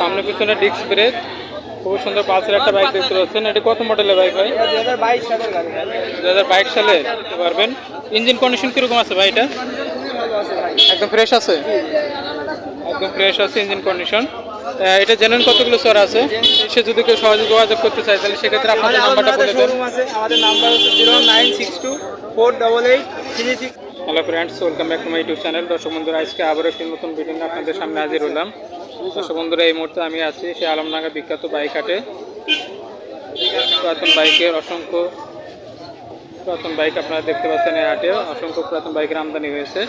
সামনে পিছনে disc brake খুব সুন্দর পালসের একটা বাইক দেখতে পাচ্ছেন। এটি কত মডেলের বাইক ভাই? দু হাজার বাইশ সালে দেখতে পারবেন। ইঞ্জিন কন্ডিশন কীরকম আছে ভাই এটা? একদম ফ্রেশ আছে। একদম ফ্রেশ আছে ইঞ্জিন কন্ডিশন এটা জেনুইন কতগুলো চড়া আছে? সে যদি কেউ সহজে যোগাযোগ করতে চায় তাহলে সেক্ষেত্রে আপনাদের নাম্বারটা বলে আছে। আমাদের নাম্বার হচ্ছে zero nine six two four double eight three six hello friends welcome back to my YouTube channel দর্শক বন্ধুরা, আজকে আবারও একটি নতুন ভিডিও নিয়ে আপনাদের সামনে হাজির হলাম। দর্শক বন্ধুরা, এই মুহূর্তে আমি আছি সেই আলমডাঙ্গা বিখ্যাত বাইক হাটে পুরাতন বাইকের অসংখ্য পুরাতন বাইক আপনারা দেখতে পাচ্ছেন এই হাটে। অসংখ্য পুরাতন বাইকের আমদানি হয়েছে।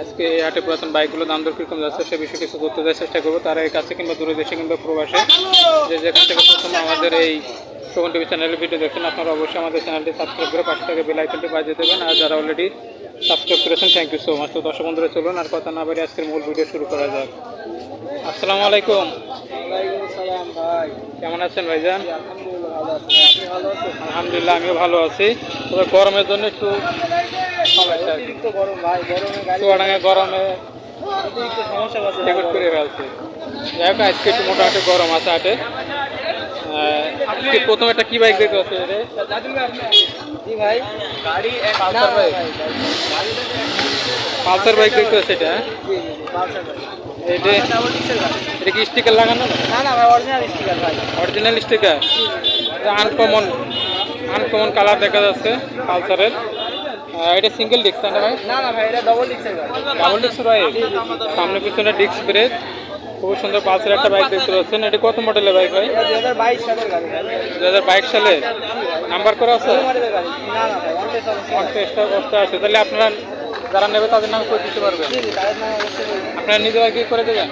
আজকে এই হাটে পুরাতন বাইকগুলো দাম দর কীরকম যাচ্ছে সে বিষয়ে কিছু তথ্য দেওয়ার চেষ্টা করব। তারা এই কাছে কিংবা দূরে দেশে কিংবা প্রবাসে যে যেখান থেকে প্রথম আমাদের এই শোভন টিভি চ্যানেলের ভিডিও দেখছেন আপনারা অবশ্যই আমাদের চ্যানেলটি সাবস্ক্রাইব করে পাশে থেকে বেল আইকনটি বাজিয়ে দেবেন। আর যারা অলরেডি সাবস্ক্রাইব করেছেন থ্যাংক ইউ সো মাচ তো দর্শক বন্ধুরা চলুন আর কথা না বাড়ি আজকের মূল ভিডিও শুরু করা যাক। আসসালামু আলাইকুম। ভাই। কেমন আছেন ভাইজান? আলহামদুলিল্লাহ আমিও ভালো আছি। তবে গরমের জন্য একটু গরম চুয়াডাঙ্গা সমস্যা আছে। করে ফেলছে। যাই হোক আজকে একটু মোটামুটি গরম আছে হাটে আহ, আজকে প্রথম একটা কি বাইক দেখতে পাচ্ছি রে জি ভাই। গাড়ি পালসার বাইক। ভাই, ভাই। পালসার বাইক দেখতে পাচ্ছি এটা? হ্যাঁ? জি, জি, জি, পালসার ভাই। এটা কি স্টিকার লাগানো না? না ভাই অরিজিনাল স্টিকার ভাই। Original sticker uncommon uncommon colour দেখা যাচ্ছে পালসারের এটা সিঙ্গেল ডিস্ক না ভাই? না না ভাই এটা ডবল ডিক্সের গাড়ি। ডাবল ডিস্ক বাইক সামনে পিছনে ডিস্ক ব্রেক খুব সুন্দর পালসার একটা বাইক দেখতে পাচ্ছেন। এটা কত মডেলের বাইক ভাই? সালের দু হাজার বাইশ সালে। নাম্বার করা আছে? চেষ্টা করতে আছে। তাহলে আপনারা যারা নেবে তাদের নাম করে দিতে পারবেন। আপনারা নিজেরা গিয়ে করে দেবেন?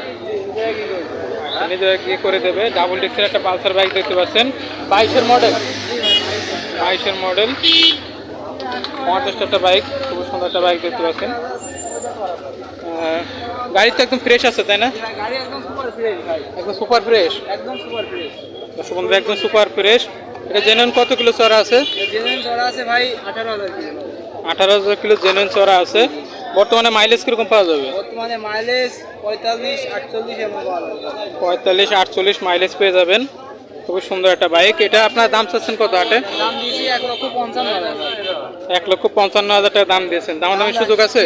নিজেরা কি করে দেবে। ডাবল ডিস্কের একটা পালসার বাইক দেখতে পাচ্ছেন। বাইশের মডেল। বাইশের মডেল। পঞ্চাশটা একটা বাইক। খুব সুন্দর একটা বাইক দেখতে পাচ্ছেন। গাড়ি তো একদম ফ্রেশ আছে তাই না? গাড়ি একদম সুপার ফ্রেশ ভাই। একদম সুপার ফ্রেশ একদম সুপার ফ্রেশ দর্শক বন্ধু একদম সুপার ফ্রেশ এটা জেনুইন কত কিলো চড়া আছে? জেনুইন চড়া আছে ভাই আঠারো হাজার কিলো। আঠারো হাজার কিলো জেনুইন চড়া আছে। বর্তমানে মাইলেজ কীরকম পাওয়া যাবে? বর্তমানে মাইলেজ এমন পাওয়া যাবে। পঁয়তাল্লিশ আটচল্লিশ মাইলেজ পেয়ে যাবেন। খুবই সুন্দর একটা বাইক এটা আপনার দাম চাচ্ছেন কত দিয়েছি এক লক্ষ পঞ্চান্ন হাজার। টাকা দাম দিয়েছেন। দামাদামির সুযোগ আছে?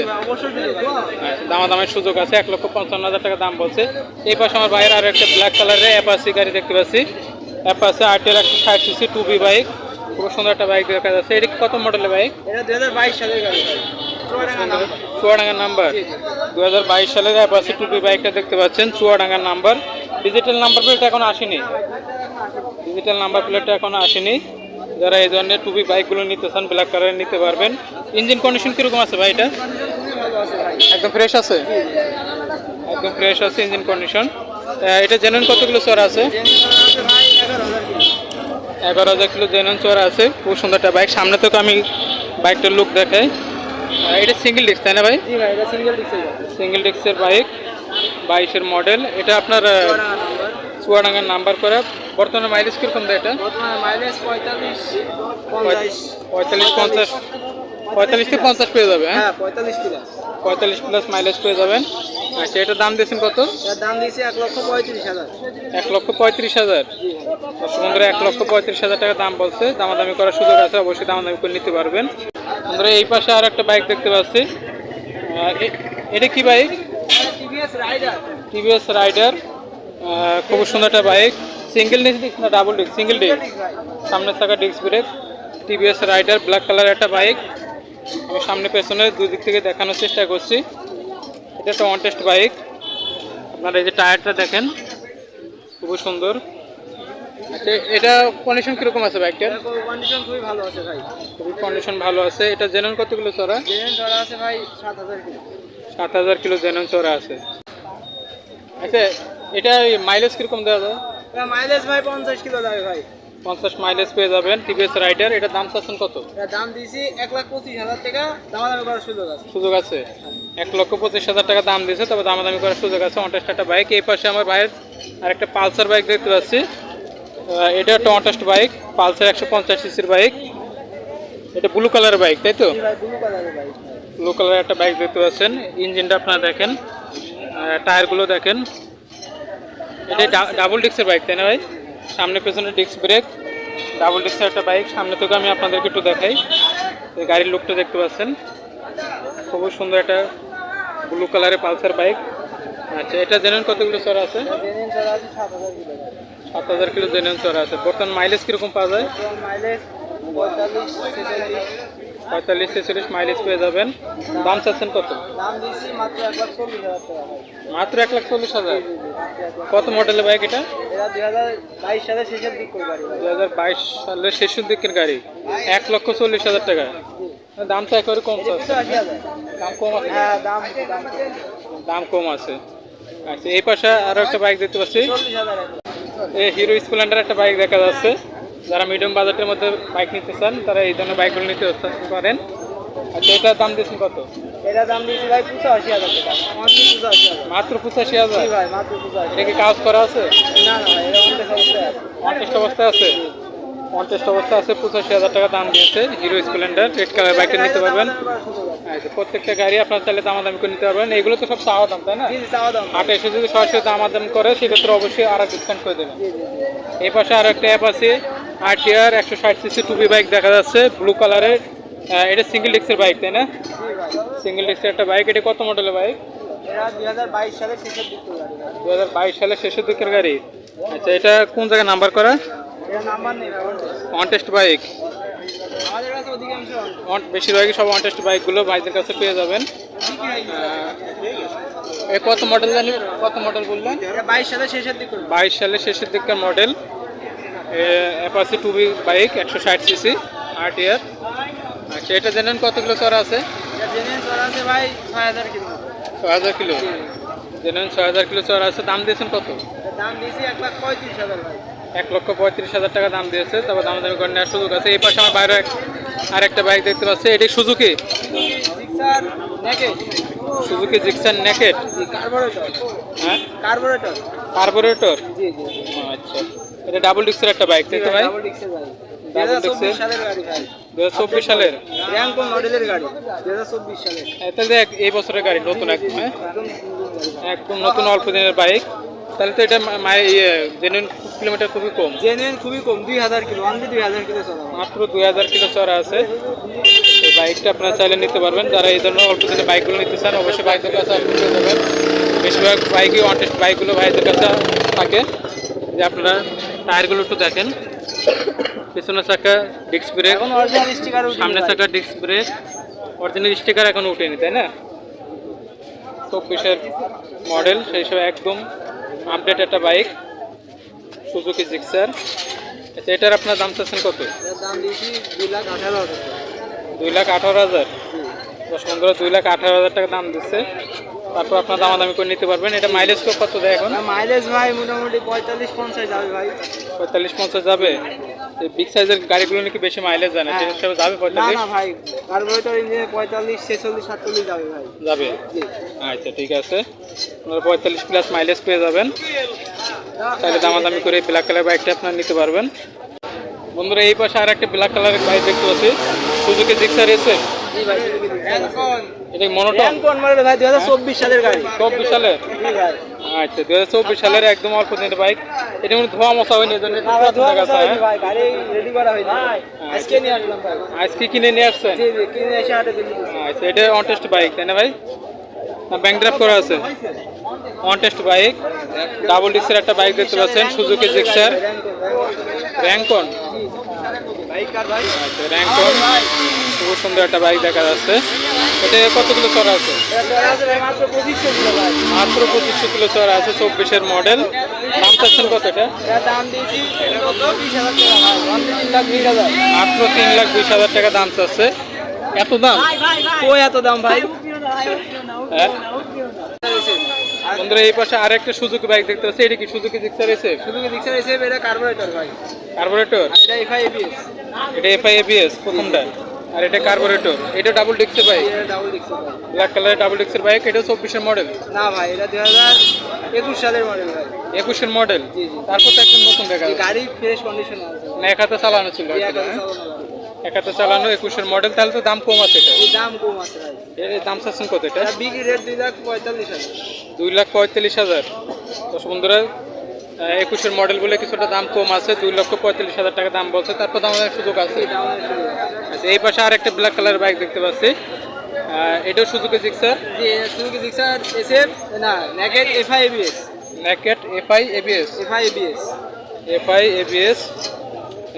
দামাদামির সুযোগ আছে। এক লক্ষ পঞ্চান্ন হাজার টাকা দাম বলছে। এই পাশে আমার বাইরে আরও একটা ব্ল্যাক কালারের অ্যাপাসি গাড়ি দেখতে পাচ্ছি। অ্যাপাসি আরটিএল একশো ষাট সিসি টু বি বাইক খুব সুন্দর একটা বাইক দেখা যাচ্ছে। এটি কত মডেলের বাইক এটা দুই হাজার বাইশ সালের গাড়ি। চুয়াডাঙ্গা নাম্বার। চুয়াডাঙ্গার নাম্বার। দু হাজার বাইশ সালের অ্যাপাসি টু বি বাইকটা দেখতে পাচ্ছেন। চুয়াডাঙ্গার নাম্বার ডিজিটাল নাম্বার প্লেট এখন আসেনি। ডিজিটাল নাম্বার প্লেটটা এখনও আসেনি। যারা এই ধরনের টুপি বাইকগুলো নিতে চান ব্ল্যাক কালারের নিতে পারবেন। ইঞ্জিন কন্ডিশন কীরকম আছে ভাই এটা? একদম ফ্রেশ আছে। একদম ফ্রেশ আছে ইঞ্জিন কন্ডিশন এটা জেনুইন কতগুলো চড়া আছে? এগারো হাজার কিলো জেনুইন চড়া আছে। খুব সুন্দর একটা বাইক সামনে থেকে আমি বাইকটার লুক দেখাই। এটা সিঙ্গেল ডিস্ক তাই না ভাই? সিঙ্গেল ডিক্সের ডিস্কের বাইক বাইশের মডেল এটা আপনার চুয়াডাঙ্গার নাম্বার করে। বর্তমানে মাইলেজ কীরকম দেয় এটা? মাইলেজ পঁয়তাল্লিশ পঁয়তাল্লিশ পঞ্চাশ। পঁয়তাল্লিশ থেকে পঞ্চাশ পেয়ে যাবে হ্যাঁ? হ্যাঁ পঁয়তাল্লিশ প্লাস পঁয়তাল্লিশ প্লাস মাইলেজ পেয়ে যাবেন। আচ্ছা এটার দাম দিয়েছেন কত? দাম দিয়েছি এক লক্ষ পঁয়ত্রিশ হাজার। এক লক্ষ পঁয়ত্রিশ হাজার। বন্ধুরা এক লক্ষ পঁয়ত্রিশ হাজার টাকা দাম বলছে। দামাদামি করার সুযোগ আছে অবশ্যই দামাদামি করে নিতে পারবেন। বন্ধুরা এই পাশে আর একটা বাইক দেখতে পাচ্ছি। এটা কি bike TVS Rider TVS Rider খুব সুন্দর একটা বাইক সিঙ্গেল ডিস্ক না ডাবল ডিস্ক সিঙ্গেল ডিস্ক ভাই সামনের থাকা disc brake TVS Rider black colour একটা বাইক আমি সামনে পেছনে দুই দিক থেকে দেখানোর চেষ্টা করছি। এটা একটা ওয়ান টেস্ট বাইক আপনারা এই যে টায়ারটা দেখেন খুবই সুন্দর। আচ্ছা এটা কন্ডিশন কীরকম আছে বাইকটার কন্ডিশন খুবই ভালো আছে ভাই। খুবই কন্ডিশন ভালো আছে। এটা জেনুইন কতগুলো চড়া? জেনুইন চড়া আছে ভাই সাত হাজার কিলো। সাত হাজার কিলো জেনুইন চড়া আছে। আচ্ছা এটা মাইলেজ কীরকম দেওয়া যায়? মাইলেজ ভাই পঞ্চাশ কিলো যাবে ভাই। পঞ্চাশ মাইলেজ পেয়ে যাবেন টিভিএস রাইডার এটা দাম চাচ্ছেন কত? এটা দাম দিয়েছি এক লাখ পঁচিশ হাজার টাকা। দামাদামি করার সুযোগ আছে। সুযোগ আছে। এক লক্ষ পঁচিশ হাজার টাকা দাম দিয়েছে তবে দামাদামি করার সুযোগ আছে। অনটেস্ট একটা বাইক এই পাশে আমার ভাইয়ের আর একটা পালসার বাইক দেখতে পাচ্ছি। এটা একটা অনটেস্ট বাইক পালসার একশো পঞ্চাশ সিসির বাইক এটা ব্লু কালারের বাইক তাই তো? ব্লু কালারের ভাই ব্লু কালারের একটা বাইক দেখতে পাচ্ছেন। ইঞ্জিনটা আপনারা দেখেন। টায়ারগুলো দেখেন। এটা ডাবল ডিস্কের বাইক তাই না ভাই? সামনে পেছনে ডিস্ক ব্রেক ডাবল ডিস্কের একটা বাইক সামনে থেকে আমি আপনাদেরকে একটু দেখাই। গাড়ির লুকটা দেখতে পাচ্ছেন। খুবই সুন্দর একটা ব্লু কালারের পালসার বাইক আচ্ছা এটা জেনুইন কতগুলো চড়া আছে? সাত হাজার কিলো জেনুইন চড়া আছে। বর্তমান মাইলেজ কীরকম পাওয়া যায়? পঁয়তাল্লিশ ছেচল্লিশ মাইলেজ পেয়ে যাবেন। দাম চাচ্ছেন কত? মাত্র এক লাখ চল্লিশ হাজার। কত মডেলের বাইক এটা? দু হাজার বাইশ সালের শেষের দিকের গাড়ি। এক লক্ষ চল্লিশ হাজার টাকা। দামটা একেবারে কম দাম কম আছে? দাম কম আছে। আচ্ছা এই পাশে আরও একটা বাইক দেখতে পাচ্ছি। এই হিরো স্প্লেন্ডার একটা বাইক দেখা যাচ্ছে। যারা মিডিয়াম বাজেটের মধ্যে বাইক নিতে চান তারা এই ধরনের বাইকগুলো নিতে পারেন আচ্ছা এটার দাম দিয়েছেন কত? এটা দাম দিয়েছি ভাই পঁচাশি হাজার টাকা। মাত্র পঁচাশি হাজার। ভাই মাত্র পঁচাশি। এটা কি কাজ করা আছে? না না ভাই এটা আছে। অবস্থায় আছে? পঞ্চাশ অবস্থায় আছে পঁচাশি হাজার টাকা দাম দিয়েছে হিরো স্প্লেন্ডার রেড কালার বাইকটা নিতে পারবেন। আচ্ছা প্রত্যেকটা গাড়ি আপনার চাইলে দামাদামি করে নিতে পারবেন। এগুলো তো সব চাওয়া দাম তাই না? হাটে এসে যদি সরাসরি দামাদাম করে সেক্ষেত্রে অবশ্যই আরও ডিসকাউন্ট করে দেবেন। জি জি জি। এই পাশে আরও একটা অ্যাপ আছে আর একশো ষাট সিসি টুপি বাইক দেখা যাচ্ছে ব্লু কালারের। এটা সিঙ্গেল ডিস্কের বাইক তাই না? সিঙ্গেল ডিস্কের একটা বাইক এটা কত মডেলের বাইক? দুই হাজার বাইশ সালে শেষের সালের দিকের গাড়ি। আচ্ছা এটা কোন জায়গায় নাম্বার করা? এটা নাম্বার নেই ভাই ওর অন টেস্ট বাইক বেশিরভাগই সব অন টেস্ট বাইকগুলো ভাইদের কাছে পেয়ে যাবেন। এ কত মডেল জানি কত মডেল বললেন? বাইশ সালে শেষের দিক বাইশ সালের শেষের দিককার model Apache two B bike একশো ষাট সিসি আর টিআর আচ্ছা এটা জানেন কতগুলো চড়া আছে? ভাই ছয় হাজার কিলো। ছয় হাজার কিলো? জানেন ছয় হাজার কিলো চড়া আছে দাম দিয়েছেন কত? দাম দিয়েছি এক লাখ পঁয়ত্রিশ হাজার ভাই। এক লক্ষ পঁয়ত্রিশ হাজার টাকা দাম দিয়েছে তারপর দাম দামি করে নেওয়ার সুযোগ আছে। এই পাশে আমার বাইরে আর একটা বাইক দেখতে পাচ্ছি এটি Suzuki Suzuki Gixxer naked carburettor হ্যাঁ? কার্বোরেটর কার্বোরেটর জি জি। আচ্ছা। এটা ডাবল ডিস্কের একটা বাইক তাই তো ভাই? ডাবল ডিক্সের হাজার চব্বিশ সালের মডেলের গাড়ি। সালের। দেখ এই বছরের গাড়ি নতুন একদম হ্যাঁ? একদম নতুন অল্প দিনের বাইক তাহলে তো এটা ইয়ে জেনুইন কিলোমিটার খুবই কম। জেনুইন খুবই কম দুই হাজার কিলো অনলি দুই হাজার কিলো চলা মাত্র দুই হাজার কিলো চড়া আছে। এই বাইকটা আপনারা চাইলে নিতে পারবেন। যারা এই ধরনের অল্প দিনের বাইকগুলো নিতে চান অবশ্যই বাইকদের কাছে আপনি যাবেন। বেশিরভাগ বাইকই অনটেস্ট বাইকগুলো ভাইদের কাছে থাকে। যে আপনারা টায়ারগুলো একটু দেখেন। পেছনের চাকা ডিস্ক ব্রেক সামনের চাকা ডিস্ক ব্রেক অরিজিনাল স্টিকার এখন উঠেনি তাই না? চব্বিশের মডেল সেই সব একদম আপডেট একটা বাইক সুজুকি জিক্সার আচ্ছা এটার আপনার দাম চাচ্ছেন কত? দুই লাখ আঠারো হাজার। দশ পনেরো, দুই লাখ আঠারো হাজার টাকা দাম দিচ্ছে। তারপর আপনার দামাদামি করে নিতে পারবেন। এটা মাইলেজ কত দেয় এখন? না মাইলেজ ভাই মোটামুটি পঁয়তাল্লিশ পঞ্চাশ যাবে ভাই। পঁয়তাল্লিশ পঞ্চাশ যাবে? বিগ সাইজের গাড়িগুলো নাকি বেশি মাইলেজ যায়। সেই হিসাবে যাবে না পঁয়তাল্লিশ? না ভাই কার্বোরেটর ইঞ্জিনে পঁয়তাল্লিশ ছেচল্লিশ সাতচল্লিশ যাবে ভাই। যাবে? আচ্ছা ঠিক আছে। আপনারা পঁয়তাল্লিশ প্লাস মাইলেজ পেয়ে যাবেন। তাহলে দামাদামি করে ব্ল্যাক কালার বাইকটা আপনারা নিতে পারবেন। বন্ধুরা এই পাশে আর একটা ব্ল্যাক কালারের বাইক দেখতে পাচ্ছি। সুজুকি জিক্সার এসে জি ভাই এটা মনোটন মডেল ভাই? দু হাজার চব্বিশ সালের গাড়ি। চব্বিশ সালের? আচ্ছা দু হাজার চব্বিশ সালের একদম অল্প দিনের বাইক এটা কোনো ধোয়া মশা হয়নি এই জন্য একটু না ধোয়া যায়, হয়নি ভাই গাড়ি রেডি করা হয়নি। আজকে নিয়ে আসলাম ভাই। হ্যাঁ? আজকে কিনে নিয়ে আসছেন? জি জি কিনে এসে দিল্লি আচ্ছা এটা অনটেস্ট বাইক তাই না ভাই? না ব্যাংক ড্রাফ করা আছে। অনটেস্ট বাইক ডাবল ডিস্কের একটা বাইক দেখতে পাচ্ছেন সুজুকি জিক্সার র্যাঙ্কন খুব সুন্দর একটা বাইক দেখা যাচ্ছে। এটা কতগুলো চড়া আছে? মাত্র পঁচিশশো কিলো চড়া আছে চব্বিশের মডেল। দাম চাচ্ছেন কত এটা? মাত্র তিন লাখ বিশ হাজার। টাকা দাম চাচ্ছে। এত দাম? কই এত দাম ভাই? হ্যাঁ বন্ধুরা এই পাশে আরেকটা সুজুকি বাইক দেখতে পাচ্ছি। এটা কি সুজুকি জিক্সার এসে শুধু কি দেখছেন এসে এটা কার্বোরেটর ভাই। কার্বোরেটর আর এটা এফআই এবিএস এটা এফআই এবিএস প্রথমটা। আর এটা কার্বোরেটর এটা ডাবল ডিক্সের বাইক এটা ডাবল ডিক্স ভাই ব্ল্যাক কালারের ডাবল ডিক্সের বাইক এটা চব্বিশের মডেল না ভাই এটা দুই হাজার একুশ সালের মডেল ভাই। একুশের মডেল জি জি। তারপর তো একদম নতুন দেখা গাড়ি ফ্রেশ কন্ডিশন আছে। না এক হাতে চালানো ছিল actually, হ্যাঁ? চালানো। ভাই। এক হাতে চালানো একুশের মডেল তাহলে তো দাম কম আছে এটা। দাম কম আছে ভাই। এর দাম চাচ্ছেন কত এটা? বিক্রি রেট দুই লাখ পঁয়তাল্লিশ হাজার। দুই লাখ পঁয়তাল্লিশ হাজার। দশ বন্ধুরা একুশের মডেল বলে কিছুটা দাম কম আছে দুই লক্ষ পঁয়তাল্লিশ হাজার টাকা দাম বলছে। তারপর দাম সুযোগ আছে। এই আচ্ছা এই পাশে আর একটা ব্ল্যাক কালার বাইক দেখতে পাচ্ছি। এটাও Suzuki Gixxer Suzuki Gixxer SF না naked FI ABS naked FI ABS FI ABS FI ABS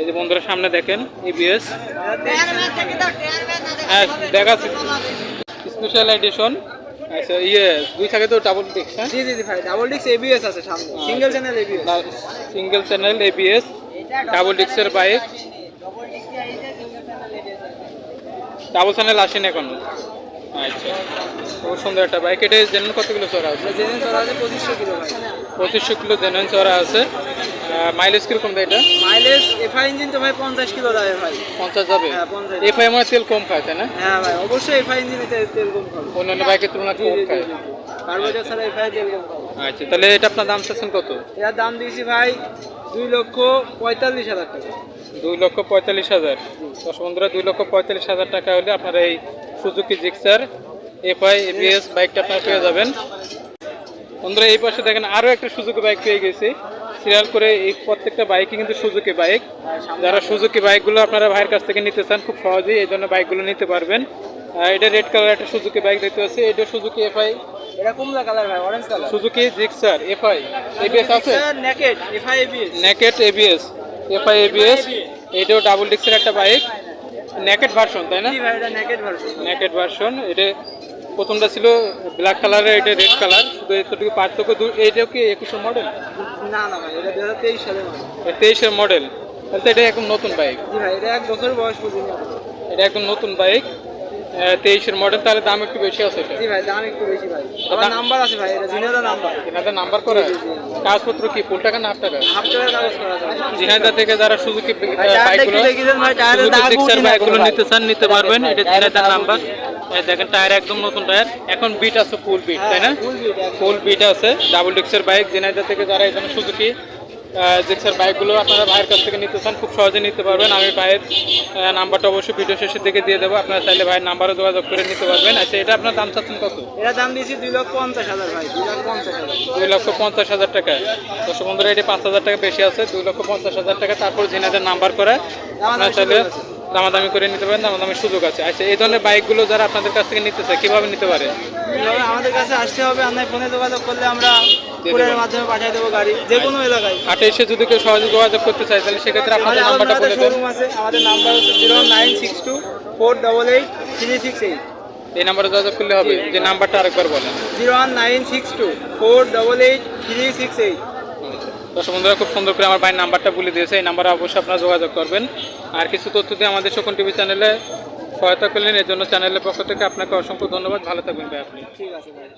এই যে বন্ধুরা সামনে দেখেন এবিএস হ্যাঁ দেখাচ্ছি। স্পেশাল এডিশন আচ্ছা ইয়ে দুই থাকে তো ডাবল ডিক্স হ্যাঁ? জি জি ভাই ডাবল এবিএস আছে সামনে। Single channel ABS single channel ABS double bike double channel আসেনি এখনও। আচ্ছা খুব সুন্দর একটা বাইক এটা জেনুইন কত কিলো চড়া আছে? জেনুইন চলা আছে পঁচিশশো কিলো পঁচিশশো কিলো জেনুইন চড়া আছে। মাইলেজ কীরকম দেয় এটা? মাইলেজ এফআই ইঞ্জিন তো ভাই পঞ্চাশ কিলো দেয় ভাই। পঞ্চাশ যাবে? হ্যাঁ এফআই আমার তেল কম খায় তাই না? হ্যাঁ ভাই অবশ্যই এফআই ইঞ্জিনে তেল কম খাবে। অন্যান্য বাইকের তুলনায় কম খায়। কার্বোরেটর ছাড়া এফআই তেল কম খাবে। আচ্ছা তাহলে এটা আপনার দাম চাচ্ছেন কত? এটার দাম দিয়েছি ভাই দুই লক্ষ পঁয়তাল্লিশ হাজার টাকা। দুই লক্ষ পঁয়তাল্লিশ হাজার। দশ বন্ধুরা দুই লক্ষ পঁয়তাল্লিশ হাজার টাকা হলে আপনার এই সুজুকি জিক্সার এফআই এবিএস বাইকটা আপনারা পেয়ে যাবেন। বন্ধুরা এই পাশে দেখেন আরও একটা সুজুকি বাইক পেয়ে গেছি। সিরিয়াল করে এই প্রত্যেকটা বাইকই কিন্তু সুজুকি বাইক যারা সুজুকি বাইকগুলো আপনারা ভাইয়ের কাছ থেকে নিতে চান খুব সহজেই এই জন্য বাইকগুলো নিতে পারবেন। এটা রেড কালার একটা সুজুকি বাইক দেখতে পাচ্ছি। এটা সুজুকি এফআই এটা কুমলা কালার ভাই orange colour Suzuki Gixxer FI ABS আছে? Naked FI ABS naked ABS FI ABS এটাও ডাবল ডিক্সের একটা বাইক নেকেট ভার্সন তাই না? জি ভাই এটা নেকেট ভার্সন নেকেট ভার্সন এটা প্রথমটা ছিল ব্ল্যাক কালারের এটা রেড কালার শুধু এতটুকু পার্থক্য এইটাও কি একুশের মডেল না না ভাই এটা দু হাজার তেইশ সালে মানে তেইশের মডেল তাহলে তো এটা একদম নতুন বাইক জি ভাই এটা এক বছর বয়স পর্যন্ত। এটা একদম নতুন বাইক তেইশের মডেল তাহলে দাম একটু বেশি আছে জি ভাই দাম একটু বেশি ভাই। আমার নাম্বার আছে ভাই এটা জিনেদা নাম্বার এনাদের নাম্বার করে? কাগজপত্র কি ফুল টাকা না হাফ টাকা? হাফ টাকার কাগজ করা ঝিনাইদা থেকে যারা সুজুকি বাইকগুলো বাইকগুলো নিতে চান নিতে পারবেন। এটা ঝিনাইদার নাম্বার এই দেখেন টায়ার একদম নতুন টায়ার এখন বিট আছে ফুল বিট তাই না। ফুল বিট আছে। ডাবল ডিক্সের বাইক ঝিনাইদা থেকে যারা এই জন্য সুজুকি ডিক্সের বাইকগুলো আপনারা ভাইয়ের কাছ থেকে নিতে চান খুব সহজে নিতে পারবেন। আমি ভাইয়ের নাম্বারটা অবশ্যই ভিডিও শেষের দিকে দিয়ে দেবো। আপনারা চাইলে ভাইয়ের নাম্বারে যোগাযোগ করে নিতে পারবেন। আচ্ছা এটা আপনার দাম চাচ্ছেন কত? এটা দাম দিয়েছি দুই লক্ষ পঞ্চাশ হাজার ভাই দুই লাখ পঞ্চাশ হাজার। দুই লক্ষ পঞ্চাশ হাজার টাকা। দর্শক বন্ধুরা এটি পাঁচ হাজার টাকা বেশি আছে দুই লক্ষ পঞ্চাশ হাজার টাকা। তারপর জিনাদের নাম্বার করে আপনারা চাইলে দামাদামি করে নিতে পারেন দামাদামির সুযোগ আছে। আচ্ছা এই ধরনের বাইকগুলো যারা আপনাদের কাছ থেকে নিতে চায় কীভাবে নিতে পারে? আমাদের কাছে আসতে হবে আপনার ফোনে যোগাযোগ করলে আমরা কুরিয়ারের মাধ্যমে পাঠিয়ে দেবো গাড়ি যে কোনো এলাকায়। হাটে এসে যদি কেউ সহজে যোগাযোগ করতে চায় তাহলে সেক্ষেত্রে আপনাদের আমাদের নাম্বারটা বলে দেন। আছে আমাদের নাম্বার হচ্ছে zero nine six two four double eight three six eight. এই নাম্বারে যোগাযোগ করলে হবে যে নাম্বারটা আরেকবার বলেন। Zero one nine six two four double eight three six eight. দর্শক বন্ধুরা, খুব সুন্দর করে আমার ভাইয়ের নাম্বারটা বলে দিয়েছে। এই নাম্বারে অবশ্যই আপনারা যোগাযোগ করবেন। আর কিছু তথ্য দিয়ে আমাদের শকুন টিভি চ্যানেলে সহায়তা করলেন এর জন্য চ্যানেলের পক্ষ থেকে আপনাকে অসংখ্য ধন্যবাদ। ভালো থাকবেন ভাই আপনি। ঠিক আছে ভাই।